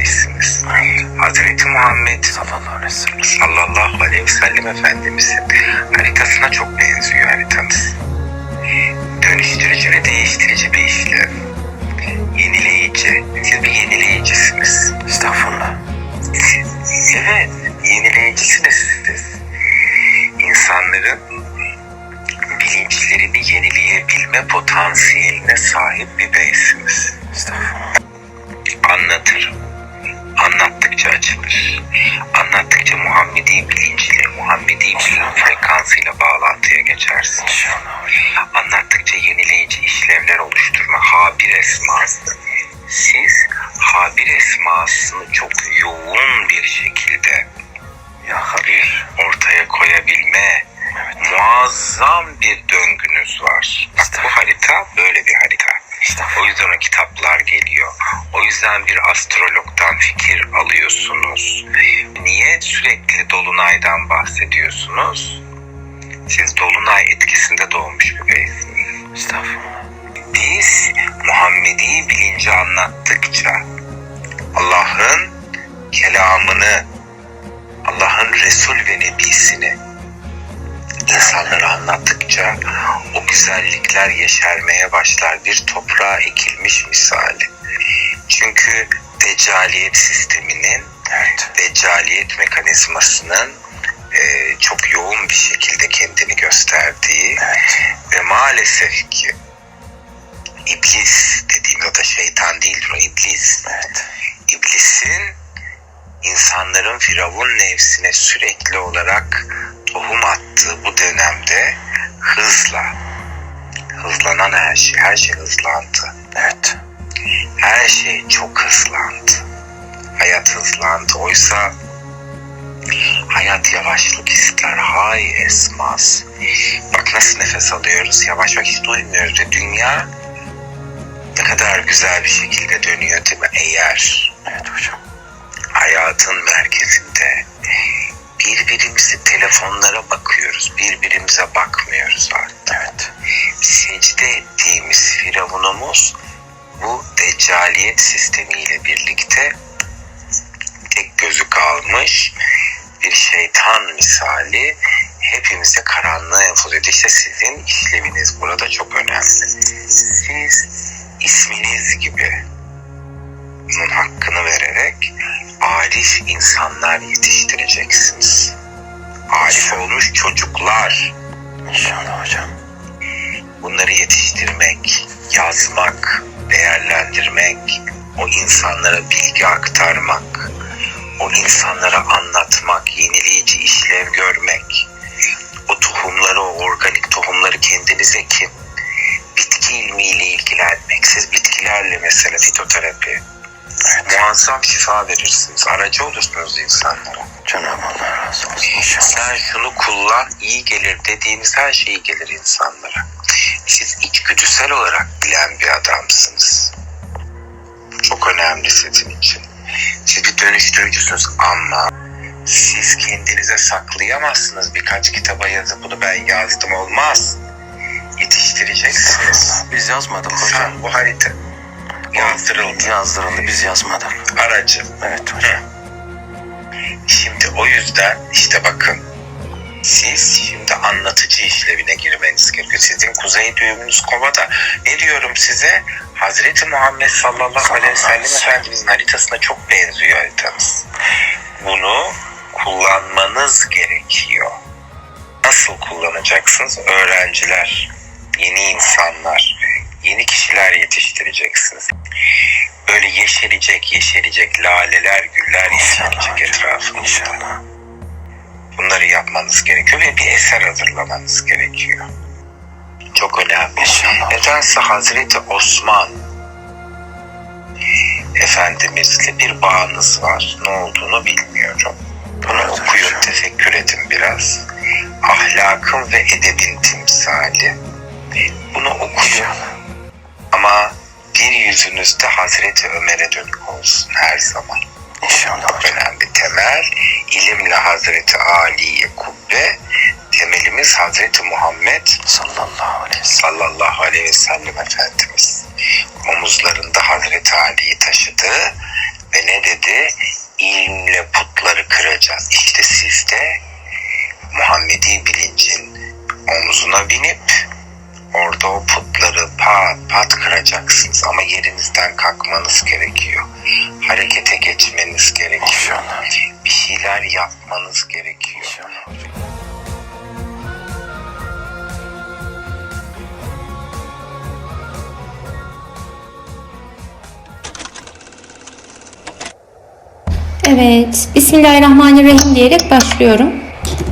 göreceksiniz. Hazreti Muhammed sallallahu aleyhi ve sellem Efendimizin haritasına çok benziyor haritanız. Dönüştürücü ve değiştirici bir işlev. Yenileyici, habir esması. Siz habir esmasını çok yoğun bir şekilde Ya Habir. ortaya koyabilme muazzam bir döngünüz var. Bak bu harita böyle bir harita. O yüzden o kitaplar geliyor. O yüzden bir astrologdan fikir alıyorsunuz. Niye sürekli dolunaydan bahsediyorsunuz? Siz dolunay etkisinde doğmuş bir beysiniz. Estağfurullah. Bilinci anlattıkça Allah'ın kelamını, Allah'ın Resul ve Nebisini insanlara anlattıkça o güzellikler yeşermeye başlar. Bir toprağa ekilmiş misali. Çünkü deccaliyet sisteminin, Evet. deccaliyet mekanizmasının e, çok yoğun bir şekilde kendini gösterdiği Evet. ve maalesef ki iblis o da şeytan değildir o iblis. Evet. İblisin insanların firavun nefsine sürekli olarak tohum attığı bu dönemde hızla hızlanan her şey, her şey hızlandı. Evet. Her şey çok hızlandı. Hayat hızlandı. Oysa hayat yavaşlık ister. Hay esmaz. Bak nasıl nefes alıyoruz. Yavaş bak hiç duymuyoruz. Dünya ne kadar güzel bir şekilde dönüyor değil mi? Eğer Evet hocam. hayatın merkezinde birbirimizi telefonlara bakıyoruz. Birbirimize bakmıyoruz artık. Evet. secde ettiğimiz firavunumuz bu deccaliyet sistemiyle birlikte tek gözü kalmış bir şeytan misali hepimize karanlığa enfoz ediyor. İşte sizin işleviniz burada çok önemli. Siz isminiz gibi bunun hakkını vererek arif insanlar yetiştireceksiniz. Arif olmuş çocuklar İnşallah hocam. bunları yetiştirmek, yazmak, değerlendirmek, o insanlara bilgi aktarmak, o insanlara anlatmak, yenileyici fitoterapi, muazzam şifa verirsiniz, aracı olursunuz insanlara. Cenab-ı Allah razı olsun. İnşallah. Sen şunu kullan iyi gelir dediğiniz her şey iyi gelir insanlara. Siz içgüdüsel olarak bilen bir adamsınız. Çok önemli sizin için. Siz bir dönüştürücüsünüz ama siz kendinize saklayamazsınız. Birkaç kitaba yazıp bunu ben yazdım olmaz. Yetiştireceksiniz. Biz yazmadık hocam. Sen bu harita yazdırıldı. Yazdırıldı biz yazmadık. Aracı. Evet hocam. Şimdi o yüzden işte bakın siz şimdi anlatıcı işlevine girmeniz gerekiyor. Sizin kuzey düğümünüz kovada. Ne diyorum size? Hazreti Muhammed sallallahu aleyhi ve sellem Efendimizin haritasına çok benziyor haritanız. Bunu kullanmanız gerekiyor. Nasıl kullanacaksınız? Öğrenciler, yeni insanlar, yeni kişiler yetiştireceksiniz. Böyle yeşerecek, yeşerecek laleler, güller yetiştirecek etrafınızda. İnşallah. Bunları yapmanız gerekiyor ve bir eser hazırlamanız gerekiyor. Çok önemli. İnşallah. Nedense Hazreti Osman Efendimizle bir bağınız var. Ne olduğunu bilmiyorum. Bunu Evet, okuyun, hocam. tefekkür edin biraz. Ahlakın ve edebin timsali. Bunu okuyun. İnşallah. Ama bir yüzünüzde Hazreti Ömer'e dönük olsun her zaman. İnşallah Çok önemli temel. ilimle Hazreti Ali'ye kubbe. Temelimiz Hazreti Muhammed Sallallahu aleyhi sallallahu aleyhi ve sellem Efendimiz. Omuzlarında Hazreti Ali'yi taşıdı ve ne dedi? İlimle putları kıracağız. İşte siz de Muhammedi bilincin omzuna binip pat kıracaksınız. Ama yerinizden kalkmanız gerekiyor. Harekete geçmeniz gerekiyor. Bir şeyler yapmanız gerekiyor. Evet, Bismillahirrahmanirrahim diyerek başlıyorum.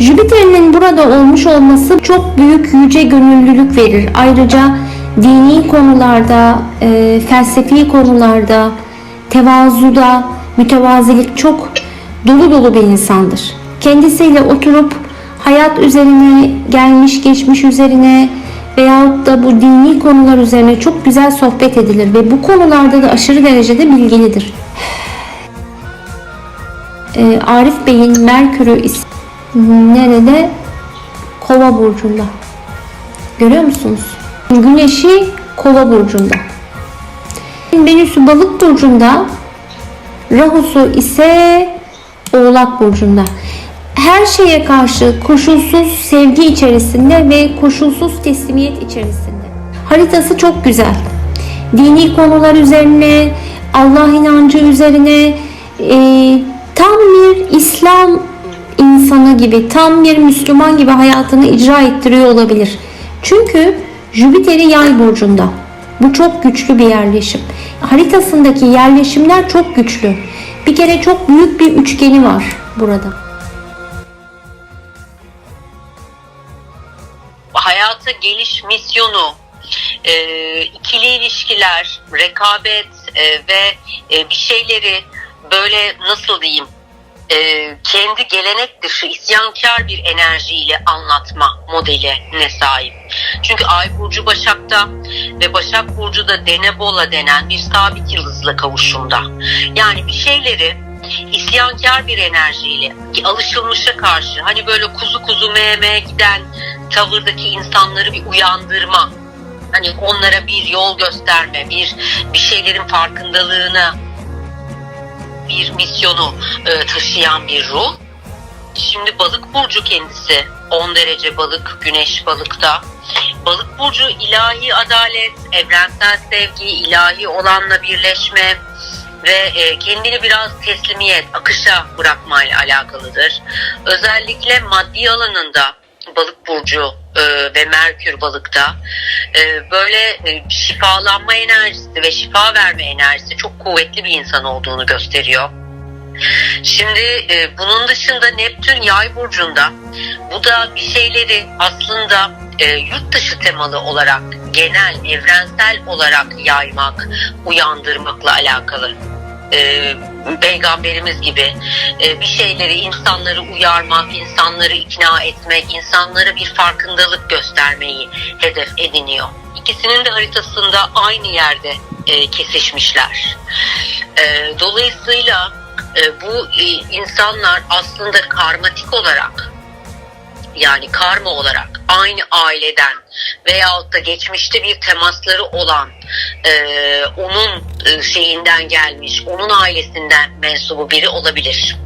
Jüpiter'in burada olmuş olması çok büyük yüce gönüllülük verir. Ayrıca dini konularda, e, felsefi konularda, tevazuda, mütevazilik çok dolu dolu bir insandır. Kendisiyle oturup hayat üzerine, gelmiş geçmiş üzerine veyahut da bu dini konular üzerine çok güzel sohbet edilir ve bu konularda da aşırı derecede bilgilidir. Ee, Arif Bey'in Merkür'ü nerede? Kova burcunda. Görüyor musunuz? Güneşi Kova burcunda. Venüs'ü Balık burcunda. Rahusu ise Oğlak burcunda. Her şeye karşı koşulsuz sevgi içerisinde ve koşulsuz teslimiyet içerisinde. Haritası çok güzel. Dini konular üzerine, Allah inancı üzerine, e, tam bir İslam insanı gibi, tam bir Müslüman gibi hayatını icra ettiriyor olabilir. Çünkü Jüpiter'i yay burcunda. Bu çok güçlü bir yerleşim. Haritasındaki yerleşimler çok güçlü. Bir kere çok büyük bir üçgeni var burada. hayata geliş misyonu, e, ikili ilişkiler, rekabet e, ve e, bir şeyleri böyle nasıl diyeyim e, kendi gelenek dışı isyankar bir enerjiyle anlatma modeline sahip. Çünkü Ay Burcu Başak'ta ve Başak Burcu da Denebola denen bir sabit yıldızla kavuşumda. Yani bir şeyleri isyankar bir enerjiyle alışılmışa karşı hani böyle kuzu kuzu meme giden tavırdaki insanları bir uyandırma hani onlara bir yol gösterme bir bir şeylerin farkındalığına bir misyonu e, taşıyan bir ruh. Şimdi balık burcu kendisi 10 derece balık, güneş balıkta. Balık burcu ilahi adalet, evrensel sevgi, ilahi olanla birleşme ve e, kendini biraz teslimiyet, akışa bırakmayla alakalıdır. Özellikle maddi alanında balık burcu e, ve Merkür balıkta e, böyle e, şifalanma enerjisi ve şifa verme enerjisi çok kuvvetli bir insan olduğunu gösteriyor. Şimdi e, bunun dışında Neptün yay burcunda bu da bir şeyleri aslında e, yurt dışı temalı olarak genel evrensel olarak yaymak, uyandırmakla alakalı. E, peygamberimiz gibi e, bir şeyleri insanları uyarmak, insanları ikna etmek, insanlara bir farkındalık göstermeyi hedef ediniyor. İkisinin de haritasında aynı yerde e, kesişmişler. E, dolayısıyla e, bu e, insanlar aslında karmatik olarak yani karma olarak aynı aileden veyahut da geçmişte bir temasları olan e, onun e, şeyinden gelmiş, onun ailesinden mensubu biri olabilir.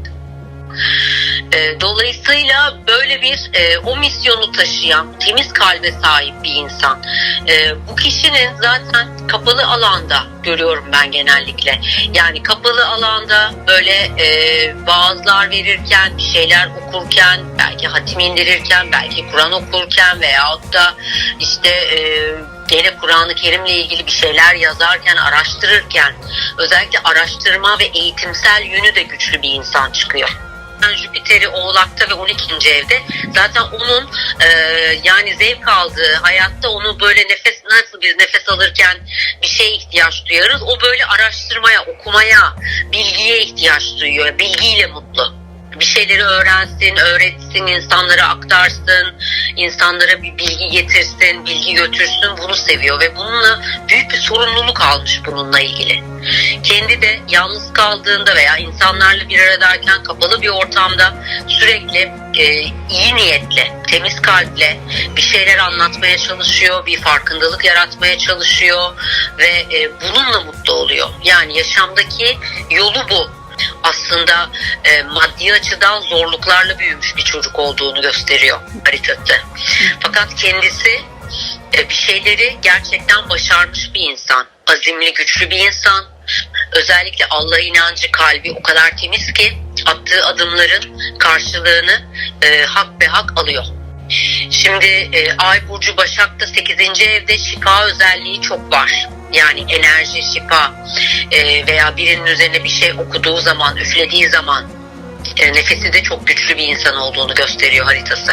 E, dolayısıyla böyle bir e, o misyonu taşıyan temiz kalbe sahip bir insan. E, bu kişinin zaten kapalı alanda görüyorum ben genellikle. Yani kapalı alanda böyle e, vaazlar verirken, bir şeyler okurken, belki hatim indirirken, belki Kur'an okurken veyahut da işte e, gene Kur'an-ı Kerim'le ilgili bir şeyler yazarken, araştırırken özellikle araştırma ve eğitimsel yönü de güçlü bir insan çıkıyor. Jüpiter'i Oğlak'ta ve 12. evde. Zaten onun e, yani zevk aldığı hayatta onu böyle nefes nasıl biz nefes alırken bir şeye ihtiyaç duyarız? O böyle araştırmaya okumaya bilgiye ihtiyaç duyuyor. Bilgiyle mutlu bir şeyleri öğrensin, öğretsin, insanlara aktarsın, insanlara bir bilgi getirsin, bilgi götürsün bunu seviyor ve bununla büyük bir sorumluluk almış bununla ilgili. Kendi de yalnız kaldığında veya insanlarla bir aradayken kapalı bir ortamda sürekli e, iyi niyetle, temiz kalple bir şeyler anlatmaya çalışıyor, bir farkındalık yaratmaya çalışıyor ve e, bununla mutlu oluyor. Yani yaşamdaki yolu bu. Aslında e, maddi açıdan zorluklarla büyümüş bir çocuk olduğunu gösteriyor haritası. Fakat kendisi e, bir şeyleri gerçekten başarmış bir insan. Azimli, güçlü bir insan. Özellikle Allah inancı kalbi o kadar temiz ki attığı adımların karşılığını e, hak be hak alıyor. Şimdi e, Ay Burcu Başak'ta 8. evde şifa özelliği çok var. Yani enerji, şifa e, veya birinin üzerine bir şey okuduğu zaman, üflediği zaman e, nefesi de çok güçlü bir insan olduğunu gösteriyor haritası.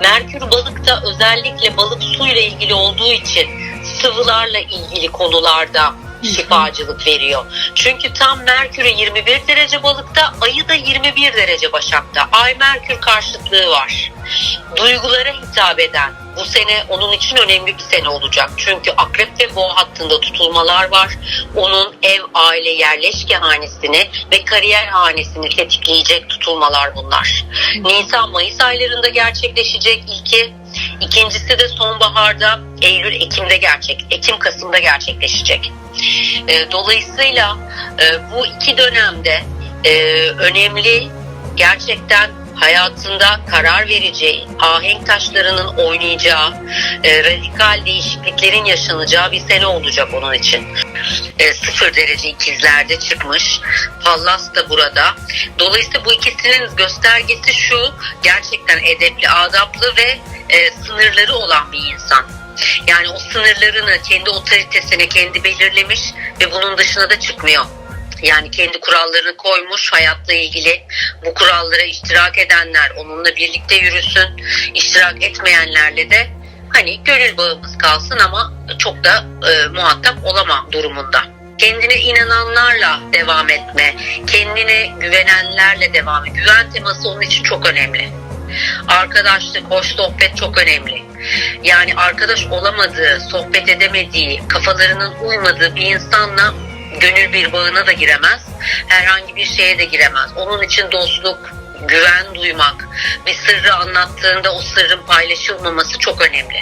Merkür balıkta özellikle balık suyla ilgili olduğu için sıvılarla ilgili konularda şifacılık veriyor. Çünkü tam Merkür'ü 21 derece balıkta, ayı da 21 derece başakta. Ay Merkür karşıtlığı var. Duygulara hitap eden bu sene onun için önemli bir sene olacak. Çünkü akrep ve boğa hattında tutulmalar var. Onun ev, aile, yerleşke hanesini ve kariyer hanesini tetikleyecek tutulmalar bunlar. Nisan-Mayıs aylarında gerçekleşecek ilki. İkincisi de sonbaharda Eylül-Ekim'de gerçek, Ekim-Kasım'da gerçekleşecek. E, dolayısıyla e, bu iki dönemde e, önemli gerçekten hayatında karar vereceği, ahenk taşlarının oynayacağı, e, radikal değişikliklerin yaşanacağı bir sene olacak onun için. E, sıfır derece ikizlerde çıkmış. Pallas da burada. Dolayısıyla bu ikisinin göstergesi şu, gerçekten edepli, adaplı ve e, sınırları olan bir insan. Yani o sınırlarını, kendi otoritesini kendi belirlemiş ve bunun dışına da çıkmıyor. Yani kendi kurallarını koymuş hayatla ilgili bu kurallara iştirak edenler onunla birlikte yürüsün. iştirak etmeyenlerle de hani gönül bağımız kalsın ama çok da e, muhatap olamam durumunda. Kendine inananlarla devam etme, kendine güvenenlerle devam etme. Güven teması onun için çok önemli. Arkadaşlık, hoş sohbet çok önemli. Yani arkadaş olamadığı, sohbet edemediği, kafalarının uymadığı bir insanla gönül bir bağına da giremez. Herhangi bir şeye de giremez. Onun için dostluk, güven duymak, bir sırrı anlattığında o sırrın paylaşılmaması çok önemli.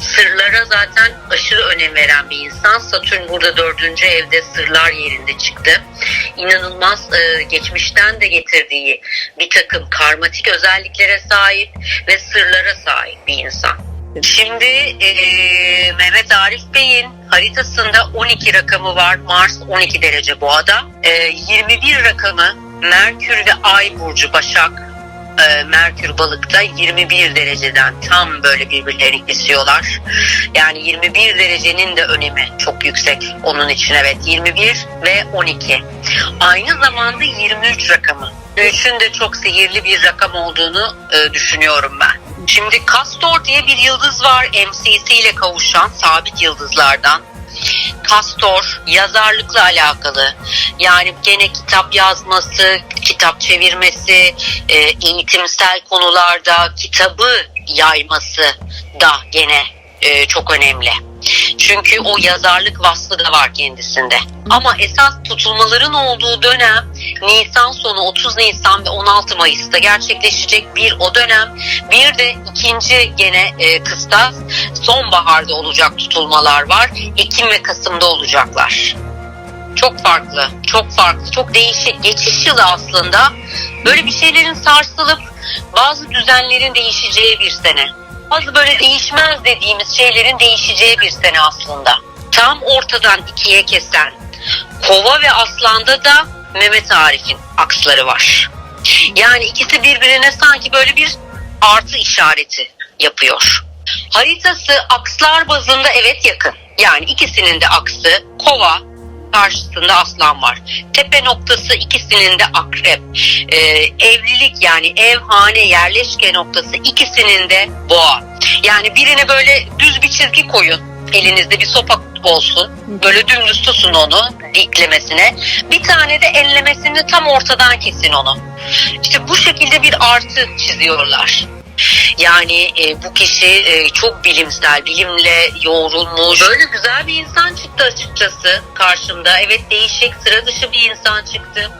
Sırlara zaten aşırı önem veren bir insan. Satürn burada dördüncü evde sırlar yerinde çıktı. İnanılmaz e, geçmişten de getirdiği bir takım karmatik özelliklere sahip ve sırlara sahip bir insan. Şimdi e, Mehmet Arif Bey'in haritasında 12 rakamı var. Mars 12 derece boğada. E, 21 rakamı Merkür ve Ay burcu Başak. E, Merkür balıkta 21 dereceden tam böyle birbirlerini kesiyorlar. Yani 21 derecenin de önemi çok yüksek onun için evet 21 ve 12. Aynı zamanda 23 rakamı. Üçün de çok sihirli bir rakam olduğunu e, düşünüyorum ben. Şimdi Castor diye bir yıldız var MCC ile kavuşan sabit yıldızlardan. Castor yazarlıkla alakalı yani gene kitap yazması, kitap çevirmesi, e, eğitimsel konularda kitabı yayması da gene e, çok önemli. Çünkü o yazarlık vasfı da var kendisinde. Ama esas tutulmaların olduğu dönem Nisan sonu 30 Nisan ve 16 Mayıs'ta gerçekleşecek bir o dönem. Bir de ikinci gene e, kıstas sonbaharda olacak tutulmalar var. Ekim ve Kasım'da olacaklar. Çok farklı, çok farklı, çok değişik. Geçiş yılı aslında. Böyle bir şeylerin sarsılıp bazı düzenlerin değişeceği bir sene bazı böyle değişmez dediğimiz şeylerin değişeceği bir sene aslında. Tam ortadan ikiye kesen kova ve aslanda da Mehmet Arif'in aksları var. Yani ikisi birbirine sanki böyle bir artı işareti yapıyor. Haritası akslar bazında evet yakın. Yani ikisinin de aksı kova, karşısında aslan var. Tepe noktası ikisinin de akrep. Ee, evlilik yani ev, hane, yerleşke noktası ikisinin de boğa. Yani birine böyle düz bir çizgi koyun. Elinizde bir sopa olsun. Böyle dümdüz tutun onu diklemesine. Bir tane de ellemesini tam ortadan kesin onu. İşte bu şekilde bir artı çiziyorlar. Yani e, bu kişi e, çok bilimsel, bilimle yoğrulmuş. Böyle güzel bir insan çıktı açıkçası karşımda. Evet değişik, sıra dışı bir insan çıktı.